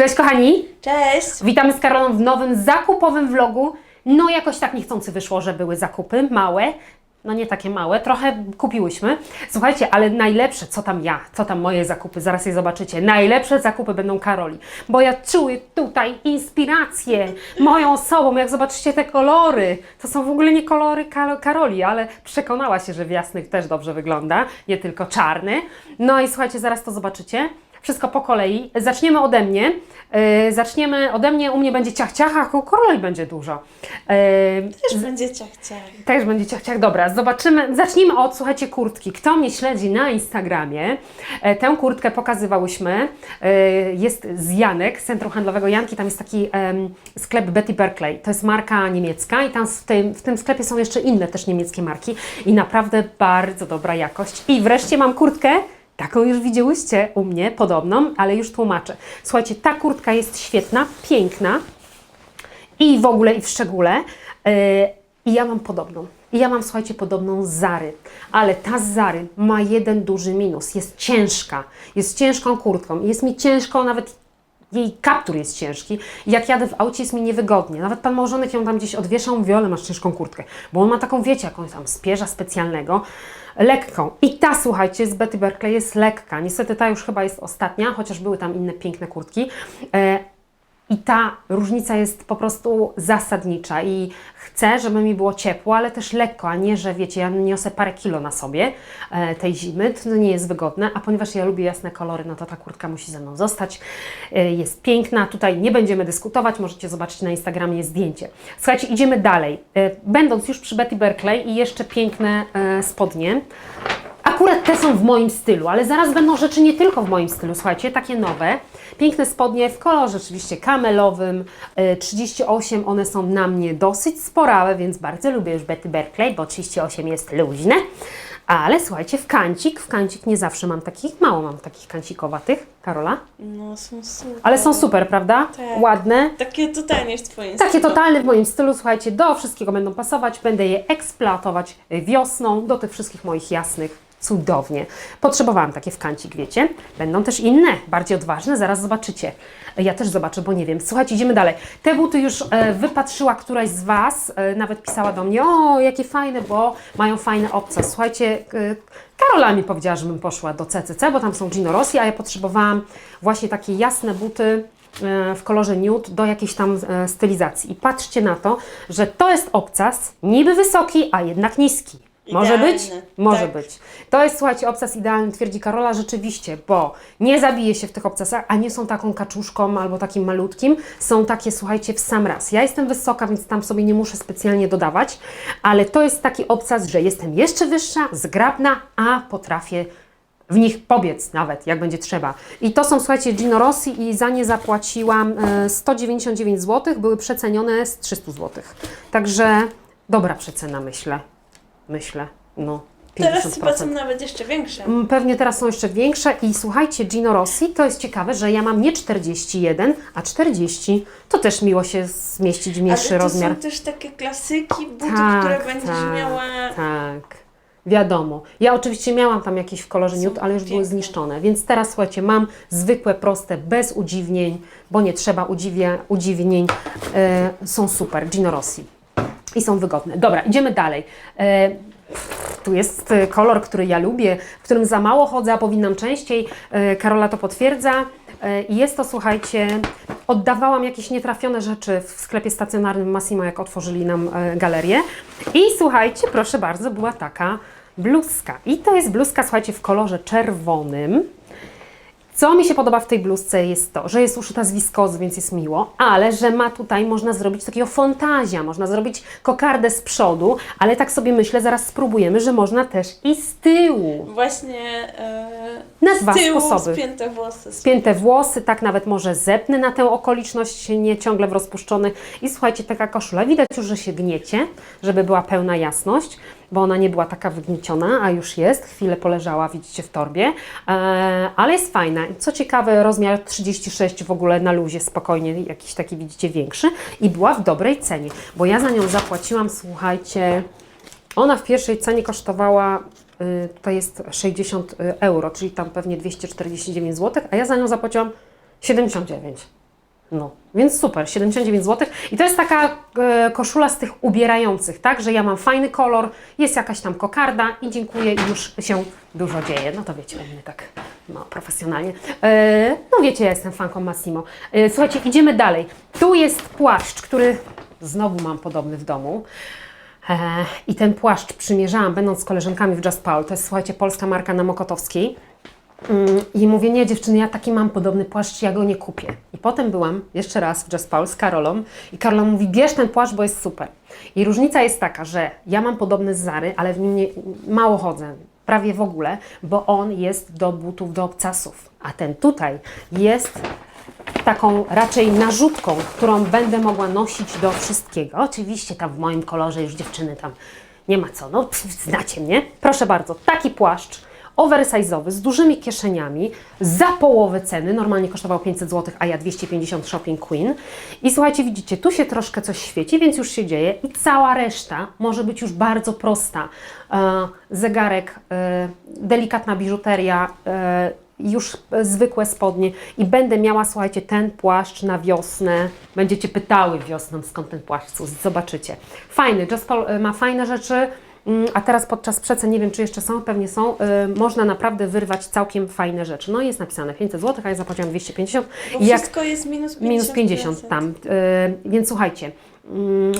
Cześć kochani, Cześć! witamy z Karolą w nowym zakupowym vlogu. No jakoś tak niechcący wyszło, że były zakupy małe. No nie takie małe, trochę kupiłyśmy. Słuchajcie, ale najlepsze, co tam ja, co tam moje zakupy, zaraz je zobaczycie. Najlepsze zakupy będą Karoli, bo ja czuję tutaj inspirację moją osobą. Jak zobaczycie te kolory, to są w ogóle nie kolory Kar- Karoli, ale przekonała się, że w jasnych też dobrze wygląda, nie tylko czarny. No i słuchajcie, zaraz to zobaczycie. Wszystko po kolei. Zaczniemy ode mnie. Yy, zaczniemy ode mnie. U mnie będzie ciach ciach, a u Karoli będzie dużo. Yy, Też będzie ciach ciach. też będzie ciach ciach. Dobra, zobaczymy. Zacznijmy od, słuchajcie, kurtki. Kto mnie śledzi na Instagramie, e, tę kurtkę pokazywałyśmy. E, jest z Janek, z Centrum Handlowego Janki. Tam jest taki em, sklep Betty Berkeley. To jest marka niemiecka i tam w tym, w tym sklepie są jeszcze inne też niemieckie marki i naprawdę bardzo dobra jakość. I wreszcie mam kurtkę. Taką już widziałyście u mnie, podobną, ale już tłumaczę. Słuchajcie, ta kurtka jest świetna, piękna i w ogóle i w szczególe. Yy, I ja mam podobną. I ja mam, słuchajcie, podobną Zary. Ale ta Zary ma jeden duży minus. Jest ciężka. Jest ciężką kurtką. Jest mi ciężko, nawet jej kaptur jest ciężki. Jak jadę w aucie, jest mi niewygodnie. Nawet pan małżonek ją tam gdzieś odwieszał, mówi, ale masz ciężką kurtkę. Bo on ma taką, wiecie, jakąś tam spierza specjalnego, lekką. I ta, słuchajcie, z Betty Berkeley jest lekka. Niestety ta już chyba jest ostatnia, chociaż były tam inne piękne kurtki. I ta różnica jest po prostu zasadnicza i chcę, żeby mi było ciepło, ale też lekko, a nie, że wiecie, ja niosę parę kilo na sobie e, tej zimy, to nie jest wygodne, a ponieważ ja lubię jasne kolory, no to ta kurtka musi ze mną zostać. E, jest piękna, tutaj nie będziemy dyskutować, możecie zobaczyć na Instagramie zdjęcie. Słuchajcie, idziemy dalej. E, będąc już przy Betty Berkeley i jeszcze piękne spodnie, Akurat te są w moim stylu, ale zaraz będą rzeczy nie tylko w moim stylu. Słuchajcie, takie nowe, piękne spodnie w kolorze oczywiście kamelowym, y, 38, one są na mnie dosyć sporałe, więc bardzo lubię już Betty Berkeley, bo 38 jest luźne. Ale słuchajcie, w kancik, w kancik nie zawsze mam takich, mało mam takich kancikowatych, Karola. No, są super. Ale są super, prawda? Tak. Ładne. Takie totalnie w Twoim Takie stylu. totalne w moim stylu, słuchajcie, do wszystkiego będą pasować. Będę je eksploatować wiosną do tych wszystkich moich jasnych. Cudownie. Potrzebowałam takie w kancik, wiecie. Będą też inne, bardziej odważne, zaraz zobaczycie. Ja też zobaczę, bo nie wiem. Słuchajcie, idziemy dalej. Te buty już e, wypatrzyła któraś z Was, e, nawet pisała do mnie, o, jakie fajne, bo mają fajne obce. Słuchajcie, e, Karola mi powiedziała, żebym poszła do CCC, bo tam są Gino Rossi, a ja potrzebowałam właśnie takie jasne buty, w kolorze nude do jakiejś tam stylizacji. I patrzcie na to, że to jest obcas niby wysoki, a jednak niski. Może Idealny, być? Może tak. być. To jest, słuchajcie, obcas idealny, twierdzi Karola, rzeczywiście, bo nie zabije się w tych obcasach, a nie są taką kaczuszką albo takim malutkim. Są takie, słuchajcie, w sam raz. Ja jestem wysoka, więc tam sobie nie muszę specjalnie dodawać, ale to jest taki obcas, że jestem jeszcze wyższa, zgrabna, a potrafię w nich pobiec nawet, jak będzie trzeba. I to są, słuchajcie, Gino Rossi i za nie zapłaciłam e, 199 zł, były przecenione z 300 zł. Także dobra przecena, myślę. Myślę, no. 50%. Teraz chyba są nawet jeszcze większe. Mm, Pewnie teraz są jeszcze większe i słuchajcie, Gino Rossi, to jest ciekawe, że ja mam nie 41, a 40. To też miło się zmieścić w Ale mniejszy to rozmiar. są też takie klasyki butów, Tak, które będziesz tak, miała... Tak. Wiadomo. Ja oczywiście miałam tam jakieś w kolorze Są nude, ale już były zniszczone. Więc teraz słuchajcie, mam zwykłe, proste, bez udziwnień, bo nie trzeba udziwia, udziwnień. E, są super. Gino Rossi. I są wygodne. Dobra, idziemy dalej. E, tu jest e, kolor, który ja lubię, w którym za mało chodzę, a powinnam częściej. E, Karola to potwierdza. Jest to, słuchajcie, oddawałam jakieś nietrafione rzeczy w sklepie stacjonarnym Massimo, jak otworzyli nam galerię. I słuchajcie, proszę bardzo, była taka bluzka. I to jest bluzka, słuchajcie, w kolorze czerwonym. Co mi się podoba w tej bluzce jest to, że jest uszyta z wiskozy, więc jest miło, ale że ma tutaj, można zrobić takiego fantazja, można zrobić kokardę z przodu, ale tak sobie myślę, zaraz spróbujemy, że można też i z tyłu. Właśnie e, Na z dwa tyłu sposoby. spięte włosy. Spięte włosy, tak nawet może zepnę na tę okoliczność, nie ciągle w rozpuszczonych. I słuchajcie, taka koszula, widać już, że się gniecie, żeby była pełna jasność, bo ona nie była taka wygnieciona, a już jest, chwilę poleżała, widzicie, w torbie, e, ale jest fajna. Co ciekawe, rozmiar 36 w ogóle na luzie, spokojnie, jakiś taki widzicie większy i była w dobrej cenie, bo ja za nią zapłaciłam, słuchajcie, ona w pierwszej cenie kosztowała, y, tutaj jest 60 euro, czyli tam pewnie 249 zł, a ja za nią zapłaciłam 79. No, więc super, 79 zł. I to jest taka e, koszula z tych ubierających, tak? Że ja mam fajny kolor, jest jakaś tam kokarda i dziękuję już się dużo dzieje. No to wiecie, u mnie tak no, profesjonalnie. E, no wiecie, ja jestem fanką Massimo. E, słuchajcie, idziemy dalej. Tu jest płaszcz, który znowu mam podobny w domu. E, I ten płaszcz przymierzałam, będąc z koleżankami w Just Paul. To jest, słuchajcie, polska marka na Mokotowskiej. Mm, I mówię, nie dziewczyny, ja taki mam podobny płaszcz, ja go nie kupię. I potem byłam jeszcze raz w Just Paul z Karolą i Karola mówi, bierz ten płaszcz, bo jest super. I różnica jest taka, że ja mam podobny z Zary, ale w nim nie, mało chodzę, prawie w ogóle, bo on jest do butów, do obcasów. A ten tutaj jest taką raczej narzutką, którą będę mogła nosić do wszystkiego. Oczywiście tam w moim kolorze już dziewczyny tam nie ma co, no znacie mnie. Proszę bardzo, taki płaszcz oversize'owy z dużymi kieszeniami za połowę ceny, normalnie kosztował 500 zł, a ja 250 Shopping Queen. I słuchajcie, widzicie, tu się troszkę coś świeci, więc już się dzieje i cała reszta może być już bardzo prosta. E, zegarek, e, delikatna biżuteria, e, już zwykłe spodnie i będę miała, słuchajcie, ten płaszcz na wiosnę. Będziecie pytały wiosną, skąd ten płaszcz, zobaczycie. Fajny, Just Paul ma fajne rzeczy, a teraz podczas przecen, nie wiem czy jeszcze są, pewnie są, y, można naprawdę wyrwać całkiem fajne rzeczy. No jest napisane 500 zł, a ja zapłaciłam 250. Bo I jak wszystko jest minus 50%. minus 50 tam. Y, więc słuchajcie, mm,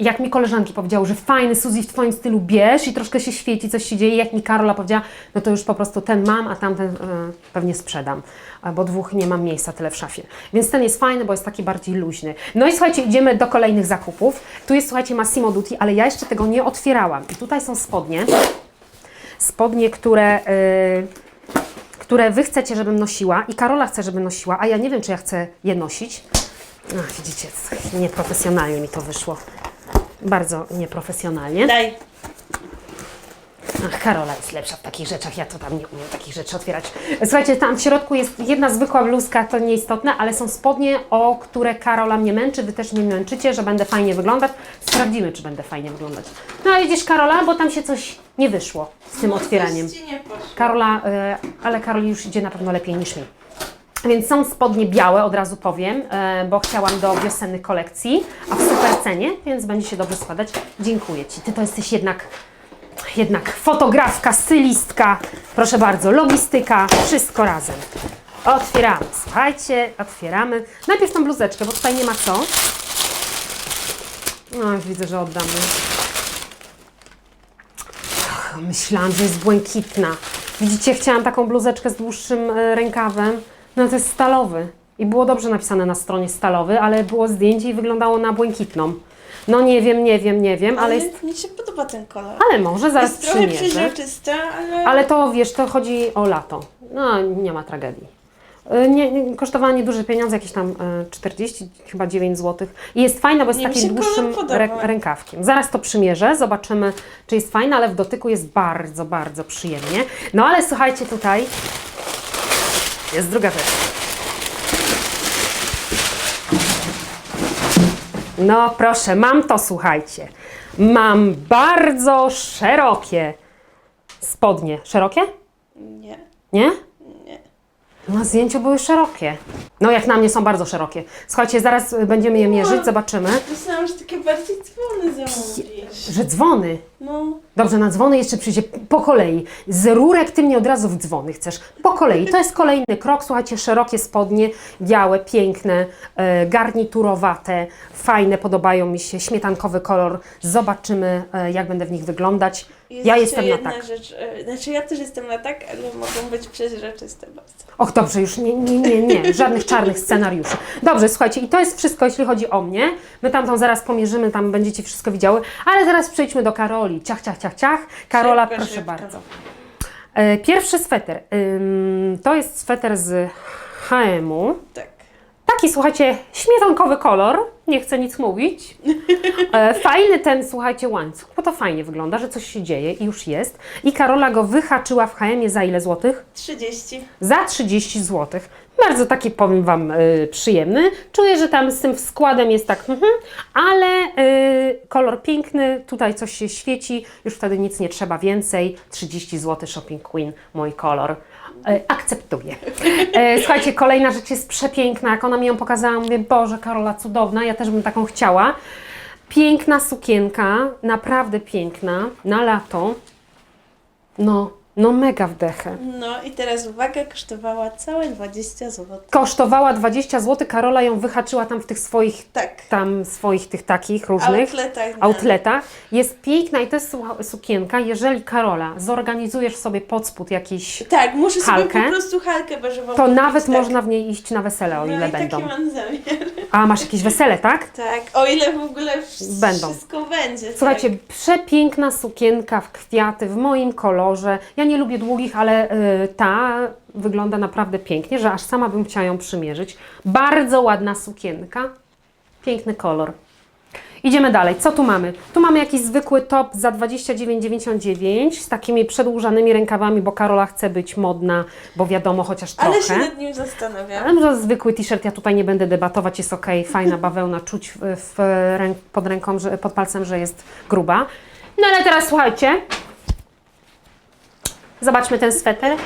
jak mi koleżanki powiedziały, że fajny Suzy w Twoim stylu bierz i troszkę się świeci, coś się dzieje, jak mi Karola powiedziała, no to już po prostu ten mam, a tamten y, pewnie sprzedam, bo dwóch nie mam miejsca tyle w szafie. Więc ten jest fajny, bo jest taki bardziej luźny. No i słuchajcie, idziemy do kolejnych zakupów. Tu jest, słuchajcie, Massimo Dutti, ale ja jeszcze tego nie otwierałam. I tutaj są spodnie, spodnie, które... y, które Wy chcecie, żebym nosiła i Karola chce, żebym nosiła, a ja nie wiem, czy ja chcę je nosić. Ach, widzicie, nieprofesjonalnie mi to wyszło. Bardzo nieprofesjonalnie. Daj. Ach, Karola jest lepsza w takich rzeczach, ja to tam nie umiem takich rzeczy otwierać. Słuchajcie, tam w środku jest jedna zwykła bluzka, to nieistotne, ale są spodnie, o które Karola mnie męczy, Wy też mnie męczycie, że będę fajnie wyglądać. Sprawdzimy, czy będę fajnie wyglądać. No ale widzisz Karola, bo tam się coś nie wyszło z tym No, otwieraniem. Karola, y, ale Karoli już idzie na pewno lepiej niż mi. Więc są spodnie białe, od razu powiem, y, bo chciałam do wiosennych kolekcji, a w super cenie, więc będzie się dobrze składać. Dziękuję Ci. Ty to jesteś jednak, jednak fotografka, stylistka, proszę bardzo, logistyka, wszystko razem. Otwieramy, słuchajcie, otwieramy. Najpierw tą bluzeczkę, bo tutaj nie ma co. No, widzę, że oddamy. Ach, Myślałam, że jest błękitna. Widzicie, chciałam taką bluzeczkę z dłuższym e, rękawem. No to jest stalowy. I było dobrze napisane na stronie stalowy, ale było zdjęcie i wyglądało na błękitną. No nie wiem, nie wiem, nie wiem, ale Ale jest... mi się podoba ten kolor. Ale może zaraz jest trochę przymierzę. przeźroczysta, ale... Ale to wiesz, to chodzi o lato. No nie ma tragedii. Y, Nie, nie, kosztowała nieduże pieniądze, jakieś tam y, 40, chyba 9 zł. I jest fajna, bo jest Nie, takim dłuższym rękawkiem. Zaraz to przymierzę, zobaczymy, czy jest fajna, ale w dotyku jest bardzo, bardzo przyjemnie. No ale słuchajcie, tutaj jest druga rzecz. No proszę, mam to, słuchajcie. Mam bardzo szerokie spodnie. Szerokie? Nie. Nie? Nie. Na zdjęciu były szerokie. No jak na mnie są bardzo szerokie. Słuchajcie, zaraz będziemy je mierzyć, zobaczymy. Myślałam, że takie bardziej dzwony zamówisz. Że dzwony. No. Dobrze, na dzwony jeszcze przyjdzie po kolei. Z rurek ty mnie od razu w dzwony chcesz. Po kolei. To jest kolejny krok. Słuchajcie, szerokie spodnie, białe, piękne, e, garniturowate, fajne, podobają mi się. Śmietankowy kolor. Zobaczymy, e, jak będę w nich wyglądać. Jest ja jeszcze jestem na jedna tak. rzecz. e, Znaczy ja też jestem na tak, ale mogą być przeźroczyste bardzo. Och, dobrze, już nie, nie, nie, nie, żadnych czarnych scenariuszy. Dobrze, słuchajcie, i to jest wszystko, jeśli chodzi o mnie. My tam to zaraz pomierzymy, tam będziecie wszystko widziały, ale teraz przejdźmy do Karoli. Ciach, ciach, ciach, ciach. Karola, Szybko, proszę szybko. bardzo. E, Pierwszy sweter. To jest sweter z H&M-u. Tak. Taki, słuchajcie, śmietankowy kolor, nie chcę nic mówić. E, fajny ten, słuchajcie, łańcuch, to fajnie wygląda, że coś się dzieje i już jest. I Karola go wyhaczyła w H&M za ile złotych? 30. za 30 zł. Bardzo taki, powiem Wam, y, przyjemny. Czuję, że tam z tym składem jest tak, mhm, ale y, kolor piękny, tutaj coś się świeci, już wtedy nic nie trzeba więcej. 30 zł Shopping Queen, mój kolor. e, akceptuję. E, słuchajcie, kolejna rzecz jest przepiękna. Jak ona mi ją pokazała, mówię, Boże, Karola, cudowna, ja też bym taką chciała. Piękna sukienka, naprawdę piękna, na lato. No, no mega wdechę. No i teraz uwaga, kosztowała całe 20 zł. Kosztowała 20 zł, Karola ją wyhaczyła tam w tych swoich, Tak. tam swoich tych takich różnych Outletach. na- outletach. Jest piękna i to jest słucha- sukienka. Jeżeli Karola zorganizujesz sobie pod spód jakiś, Tak, muszę sobie Halkę. po prostu halkę beżową to kupić, nawet tak. można w niej iść na wesele, o no ile i będą. taki mam zamiar. A masz jakieś wesele, tak? Tak, o ile w ogóle wsz- Będą. wszystko będzie. Słuchajcie, tak. przepiękna sukienka w kwiaty, w moim kolorze. Ja nie lubię długich, ale y, ta wygląda naprawdę pięknie, że aż sama bym chciała ją przymierzyć. Bardzo ładna sukienka, piękny kolor. Idziemy dalej. Co tu mamy? Tu mamy jakiś zwykły top za 29,99 z takimi przedłużanymi rękawami, bo Karola chce być modna, bo wiadomo, chociaż trochę. Ale się nad nim zastanawiam. Ale to zwykły t-shirt, ja tutaj nie będę debatować, jest ok, fajna bawełna, czuć w, w ręk, pod ręką, że, pod palcem, że jest gruba. No ale teraz słuchajcie, zobaczmy ten sweter.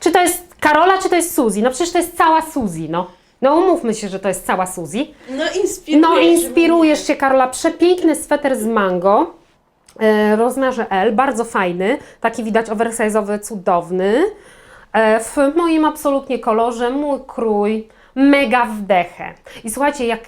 Czy to jest Karola, czy to jest Suzy? No przecież to jest cała Suzy, no. No umówmy się, że to jest cała Suzy. No inspirujesz. No inspirujesz się Karola, przepiękny sweter z mango. e, rozmiarze L, bardzo fajny, taki widać oversize'owy, cudowny. E, W moim absolutnie kolorze, mój krój, mega wdechę. I słuchajcie, jak,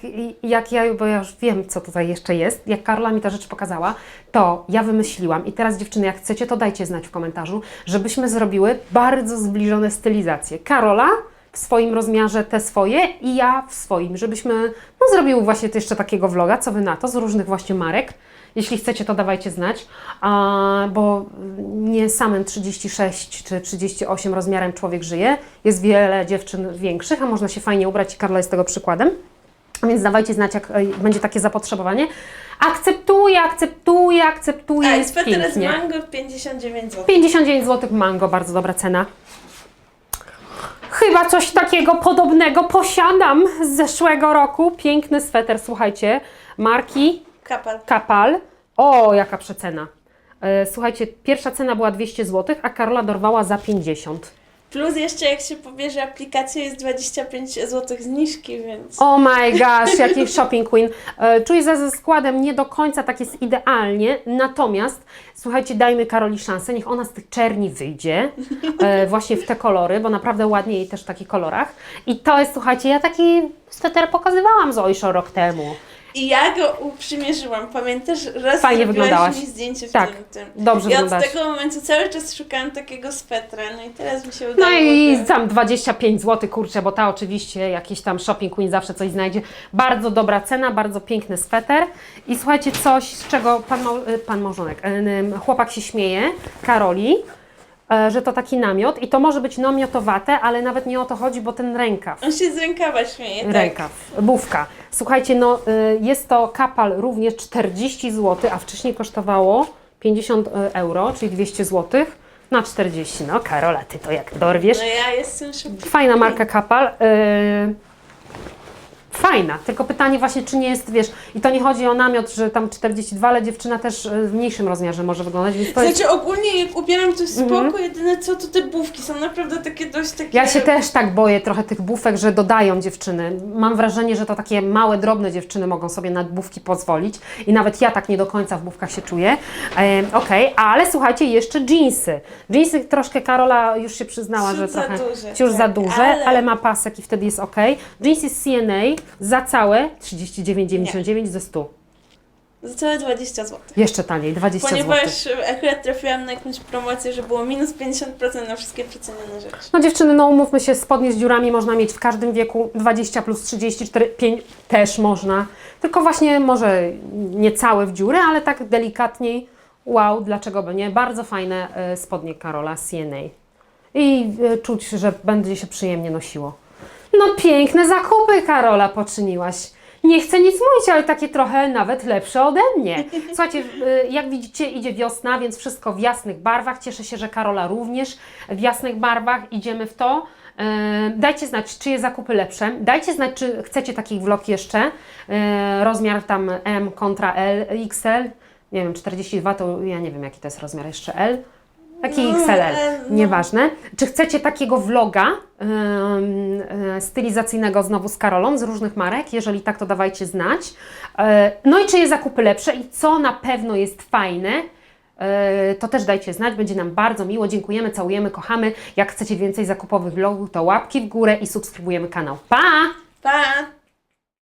jak ja, bo ja już wiem, co tutaj jeszcze jest, jak Karola mi te rzeczy pokazała, to ja wymyśliłam i teraz dziewczyny, jak chcecie, to dajcie znać w komentarzu, żebyśmy zrobiły bardzo zbliżone stylizacje. Karola w swoim rozmiarze te swoje i ja w swoim, żebyśmy no, zrobiły właśnie jeszcze takiego vloga, co Wy na to, z różnych właśnie marek. Jeśli chcecie, to dawajcie znać, a, bo nie samym 36 czy 38 rozmiarem człowiek żyje. Jest wiele dziewczyn większych, a można się fajnie ubrać i Karla jest tego przykładem. Więc dawajcie znać, jak e, będzie takie zapotrzebowanie. Akceptuję, akceptuję, akceptuję, A, jest pięknie. mango 59 zł. 59 zł mango, bardzo dobra cena. Chyba coś takiego podobnego posiadam z zeszłego roku. Piękny sweter, słuchajcie, marki Kapal. Kapal. O, jaka przecena. E, Słuchajcie, pierwsza cena była 200 zł, a Karola dorwała za 50. Plus jeszcze jak się pobierze aplikację jest 25 zł zniżki, więc... Oh my gosh, jaki shopping queen. E, Czuję, że ze składem nie do końca tak jest idealnie, natomiast słuchajcie, dajmy Karoli szansę, niech ona z tych czerni wyjdzie, e, właśnie w te kolory, bo naprawdę ładnie jej też w takich kolorach. I to jest, słuchajcie, ja taki sweter pokazywałam z Oisho rok temu. I ja go uprzymierzyłam, pamiętasz? Raz Fajnie wyglądałaś. mi zdjęcie w Tak, tym, tym. dobrze I od wyglądasz. tego momentu cały czas szukałam takiego swetra, no i teraz mi się udało. No i tak. tam 25 zł, kurczę, bo ta oczywiście jakiś tam shopping queen zawsze coś znajdzie. Bardzo dobra cena, bardzo piękny sweter. I słuchajcie, coś, z czego pan, mał, y, pan małżonek, y, y, chłopak się śmieje, Karoli, że to taki namiot i to może być namiotowate, ale nawet nie o to chodzi, bo ten rękaw. On się z rękawa śmieje, tak. Rękaw, bówka. Słuchajcie, no y, jest to kapal również 40 zł, a wcześniej kosztowało 50 euro, czyli 200 zł na 40. No Karola, ty to jak dorwiesz. No ja jestem szybki. Fajna marka Kapal. Yy, fajna, tylko pytanie właśnie, czy nie jest, wiesz, i to nie chodzi o namiot, że tam 42, ale dziewczyna też yy, w mniejszym rozmiarze może wyglądać, więc to jest... Znaczy ogólnie jak ubieram to spoko, jedyne co to te bówki są naprawdę takie dość takie... Ja się też tak boję trochę tych bufek, że dodają dziewczyny. Mam wrażenie, że to takie małe, drobne dziewczyny mogą sobie na bufki pozwolić i nawet ja tak nie do końca w bufkach się czuję. E, Okej, ale słuchajcie, jeszcze jeansy. Jeansy troszkę Karola już się przyznała, Ciut że za trochę duże, za tak, duże, ale... ale- ma pasek i wtedy jest ok. Jeansy z CNA za całe 39,99 ze 100. Za całe 20 zł. Jeszcze taniej, 20 zł. Ponieważ akurat trafiłam na jakąś promocję, że było minus 50% na wszystkie przecenione rzeczy. No dziewczyny, no umówmy się, spodnie z dziurami można mieć w każdym wieku, 20 plus 34, 5 też można, tylko właśnie może nie całe w dziurę, ale tak delikatniej, wow, dlaczego by nie, bardzo fajne e, spodnie Karola CNA i e, czuć, że będzie się przyjemnie nosiło. No piękne zakupy Karola poczyniłaś. Nie chcę nic mówić, ale takie trochę nawet lepsze ode mnie. Słuchajcie, y, jak widzicie, idzie wiosna, więc wszystko w jasnych barwach. Cieszę się, że Karola również w jasnych barwach. Idziemy w to. Y, Dajcie znać, czyje zakupy lepsze. Dajcie znać, czy chcecie takich vlog jeszcze. Y, Rozmiar tam M kontra L, XL. Nie wiem, 42 to ja nie wiem, jaki to jest rozmiar jeszcze L. Taki No, XLL, e, no. nieważne. Czy chcecie takiego vloga e, stylizacyjnego znowu z Karolą, z różnych marek? Jeżeli tak, to dawajcie znać. E, no i czyje zakupy lepsze i co na pewno jest fajne, to też dajcie znać, będzie nam bardzo miło. Dziękujemy, całujemy, kochamy. Jak chcecie więcej zakupowych vlogów, to łapki w górę i subskrybujemy kanał. Pa! Pa!